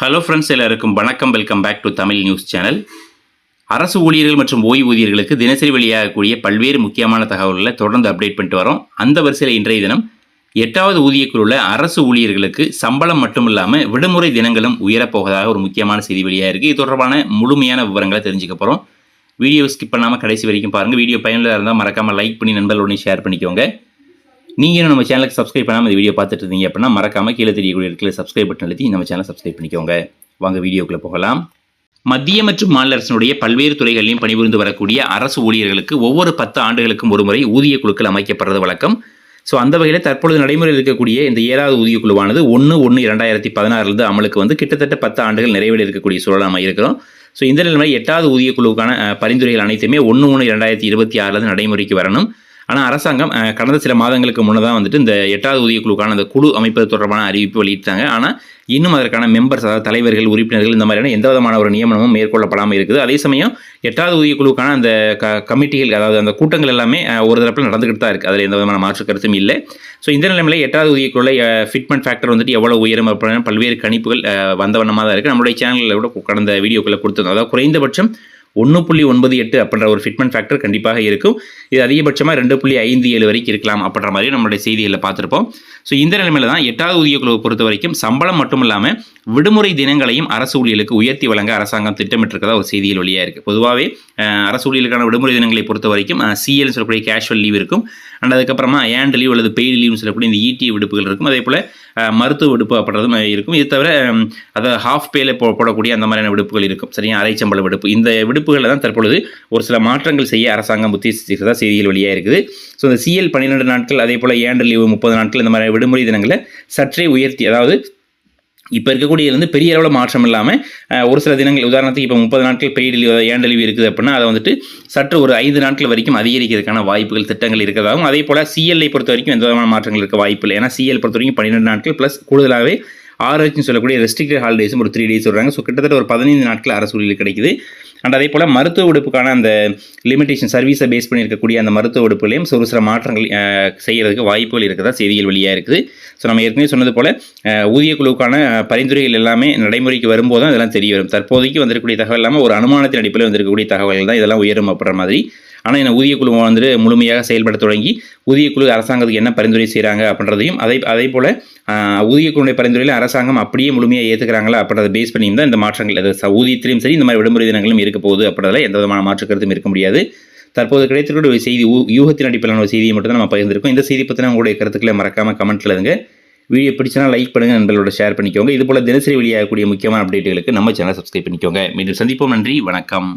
Hello friends எல்லாருக்கும் வணக்கம். Welcome back to Tamil news channel அரசு ஊழியர்கள் மற்றும் ஓய்வூதியர்களுக்கு தினசரி வெளியாகக்கூடிய பல்வேறு முக்கியமான தகவல்களை தொடர்ந்து அப்டேட் பண்ணிட்டு வரோம். அந்த வரிசையில் இன்றைய தினம் எட்டாவது ஊதியக்குழுவில் அரசு ஊழியர்களுக்கு சம்பளம் மட்டும் இல்லாமல் விடுமுறை தினங்களும் உயரப்போவதாக ஒரு முக்கியமான செய்தி வெளியாக இருக்குது இது தொடர்பான முழுமையான விவரங்களை தெரிஞ்சுக்க போகிறோம் வீடியோ ஸ்கிப் பண்ணாமல் கடைசி வரைக்கும் பாருங்கள் வீடியோ பயனுள்ளதாக இருந்தால் மறக்காமல் லைக் பண்ணி நண்பர்களுடனே ஷேர் பண்ணிக்கோங்க. நீங்கள் நம்ம சேனலுக்கு சப்ஸ்கிரைப் பண்ணாமல் இந்த வீடியோ பார்த்துட்டு இருந்தீங்க அப்படின்னா மறக்காமல் கீழே தெரியக்கூடிய இடத்துல சப்ஸ்கிரைப் பட்டன் அழுத்தி நம்ம சேனலை சப்ஸ்கிரைப் பண்ணிக்கோங்க. வாங்க வீடியோக்குள்ளே போகலாம். மத்திய மற்றும் மாநில அரசினுடைய பல்வேறு துறைகளிலும் பணிபுரிந்து வரக்கூடிய அரசு ஊழியர்களுக்கு ஒவ்வொரு பத்து ஆண்டுகளுக்கும் ஒருமுறை ஊதிய குழுக்கள் அமைக்கப்படுறது வழக்கம். ஸோ அந்த வகையில் தற்பொழுது நடைமுறையில் இருக்கக்கூடிய இந்த ஏழாவது ஊதிய குழுவானது ஒன்று ஒன்று இரண்டாயிரத்தி பதினாறுலேருந்து அமலுக்கு வந்து கிட்டத்தட்ட பத்து ஆண்டுகள் நிறைவேறி இருக்கக்கூடிய சூழல் நம்ம இருக்கிறோம். ஸோ இந்த நிலைமை எட்டாவது ஊதிய குழுவுக்கான பரிந்துரைகள் அனைத்துமே ஒன்று ஒன்று இரண்டாயிரத்தி இருபத்தி ஆறுலேருந்து நடைமுறைக்கு வரணும். ஆனால் அரசாங்கம் கடந்த சில மாதங்களுக்கு முன்னதாக வந்துட்டு இந்த எட்டாவது ஊதியக்குழுக்கான அந்த குழு அமைப்பது தொடர்பான அறிவிப்பு வெளியிட்டாங்க. ஆனால் இன்னும் அதற்கான மெம்பர்ஸ் அதாவது தலைவர்கள் உறுப்பினர்கள் இந்த மாதிரியான எந்த விதமான ஒரு நியமனமும் மேற்கொள்ளப்படாமல் இருக்குது. அதே சமயம் எட்டாவது ஊதியக்குழுக்கான அந்த க கமிட்டிகள் அதாவது அந்த கூட்டங்கள் எல்லாமே ஒரு தரப்பில் நடந்துக்கிட்டு தான் இருக்குது அதில் எந்த விதமான மாற்று கருத்தும் இல்லை. ஸோ இந்த நிலைமையில் எட்டாவது ஊதிய ஃபிட்மெண்ட் ஃபேக்டர் வந்துட்டு எவ்வளோ உயரம் அப்படின்னா பல்வேறு கணிப்புகள் வந்த வண்ணமாக தான் இருக்குது நம்மளுடைய சேனலில் கூட கடந்த வீடியோக்களை கொடுத்துருந்தோம். அதாவது குறைந்தபட்சம் ஒன்று புள்ளி ஒன்பது எட்டு அப்படின்ற ஒரு ஃபிட்மெண்ட் ஃபேக்டர் கண்டிப்பாக இருக்கும். இது அதிகபட்சமாக ரெண்டு புள்ளி ஐந்து ஏழு வரைக்கும் இருக்கலாம் அப்படின்ற மாதிரி நம்மளுடைய செய்திகளில் பார்த்துருப்போம். ஸோ இந்த நிலைமையில தான் எட்டாவது ஊதிய குழுவை பொறுத்த வரைக்கும் சம்பளம் மட்டும் இல்லாமல் விடுமுறை தினங்களையும் அரசு ஊழியர்களுக்கு உயர்த்தி வழங்க அரசாங்கம் திட்டமிட்டிருக்கதா ஒரு செய்தியில் வழியாக இருக்குது பொதுவாகவே அரசு ஊழியர்களுக்கான விடுமுறை தினங்களை பொறுத்த வரைக்கும் சிஎல்னு சொல்லக்கூடிய கேஷுவல் லீவ் இருக்கும். அண்ட் அதுக்கப்புறமா ஏண்ட் லீவ் அல்லது பெய்டு லீவ்னு சொல்லக்கூடிய இந்த இடி விடுப்புகள் இருக்கும். அதே போல் மருத்துவ விடுப்பு அப்படின்றதும் இருக்கும். இது தவிர அதை ஹாஃப் பேல போ போடக்கூடிய அந்த மாதிரியான விடுப்புகள் இருக்கும். சரியா? அரைச்சம்பள விடுப்பு. இந்த விடுப்புகளில் தான் தற்பொழுது ஒரு சில மாற்றங்கள் செய்ய அரசாங்கம் உத்தேசிக்கிறதா செய்திகள் வெளியாக இருக்குது ஸோ இந்த சிஎல் பன்னிரெண்டு நாட்கள் அதே போல் ஏண்டு லீவு முப்பது நாட்கள் இந்த மாதிரி விடுமுறை தினங்களை சற்றே உயர்த்தி அதாவது இப்போ இருக்கக்கூடிய வந்து பெரிய அளவில் மாற்றம் இல்லாமல் ஒரு சில தினங்கள் உதாரணத்துக்கு இப்போ முப்பது நாட்கள் பெரிய லீவ் ஏன் டெலிவரி இருக்குது அப்படின்னா அதை வந்துட்டு சற்று ஒரு ஐந்து நாட்கள் வரைக்கும் அதிகரிக்கிறதுக்கான வாய்ப்புகள் திட்டங்கள் இருக்கிறதாகவும் அதே போல் சிஎல்ஐ பொறுத்த வரைக்கும் எந்த விதமான மாற்றங்கள் இருக்க வாய்ப்பு இல்லை. ஏன்னா சிஎல் பொறுத்த வரைக்கும் பன்னிரெண்டு நாட்கள் ப்ளஸ் கூடுதலாகவே ஆர்ஹெச்னு சொல்லக்கூடிய ரெஸ்ட்ரிக்டட் ஹாலிடேஸும் ஒரு த்ரீ டேஸ் சொல்கிறாங்க ஸோ கிட்டத்தட்ட ஒரு பதினைந்து நாட்கள் அரசு ஊழியர் கிடைக்குது. அண்ட் அதே போல் மருத்துவ உடுப்புக்கான அந்த லிமிடேஷன் சர்வீஸை பேஸ் பண்ணியிருக்கக்கூடிய அந்த மருத்துவ உடுப்புலையும் ஒரு சில மாற்றங்கள் செய்கிறதுக்கு வாய்ப்புகள் இருக்கிறதா செய்திகள் வெளியாக இருக்குது. ஸோ நம்ம ஏற்கனவே சொன்னது போல் ஊதிய குழுவுக்கான பரிந்துரைகள் எல்லாமே நடைமுறைக்கு வரும்போது தான் இதெல்லாம் தெரிய வரும். தற்போதைக்கு வந்திருக்கக்கூடிய தகவல் இல்லாமல் ஒரு அனுமானத்தின் அடிப்படையில் வந்திருக்கக்கூடிய தகவல்கள் தான் இதெல்லாம் உயரும் அப்படின்ற மாதிரி. ஆனால் இந்த ஊதிய குழு வந்துட்டு முழுமையாக செயல்பட தொடங்கி ஊதிய குழு அரசாங்கத்துக்கு என்ன பரிந்துரை செய்கிறாங்க அப்படின்றதையும் அதே அதே போல் ஊதிய குழுடைய பரிந்துரையில் அரசாங்கம் அப்படியே முழுமையாக ஏற்றுக்கிறாங்களா அப்படின்றத பேஸ் பண்ணியும் தான் இந்த மாற்றங்கள். அது ஊதியத்திலையும் சரி இந்த மாதிரி விடுமுறை தினங்களும் இருக்க போகுது அப்படின்றதில் எந்த விதமான மாற்று கருத்தும் இருக்க முடியாது. தற்போது கிடைத்திருக்கிற ஒரு செய்தி யூகத்தின் அடிப்படையிலான ஒரு செய்தியை மட்டும் தான் நம்ம பகிர்ந்திருக்கோம். இந்த செய்தி பற்றின உங்களுடைய கருத்துக்களை மறக்காமல் கமெண்ட்டில் இருங்க வீடியோ பிடிச்சனா லைக் பண்ணுங்கள் நண்பர்களோட ஷேர் பண்ணிக்கோங்க. இது போல் தினசரி வெளியாகக்கூடிய முக்கியமான அப்டேட்டுகளுக்கு நம்ம சேனலை சப்ஸ்கிரைப் பண்ணிக்கோங்க. மீண்டும் சந்திப்போம். நன்றி வணக்கம்.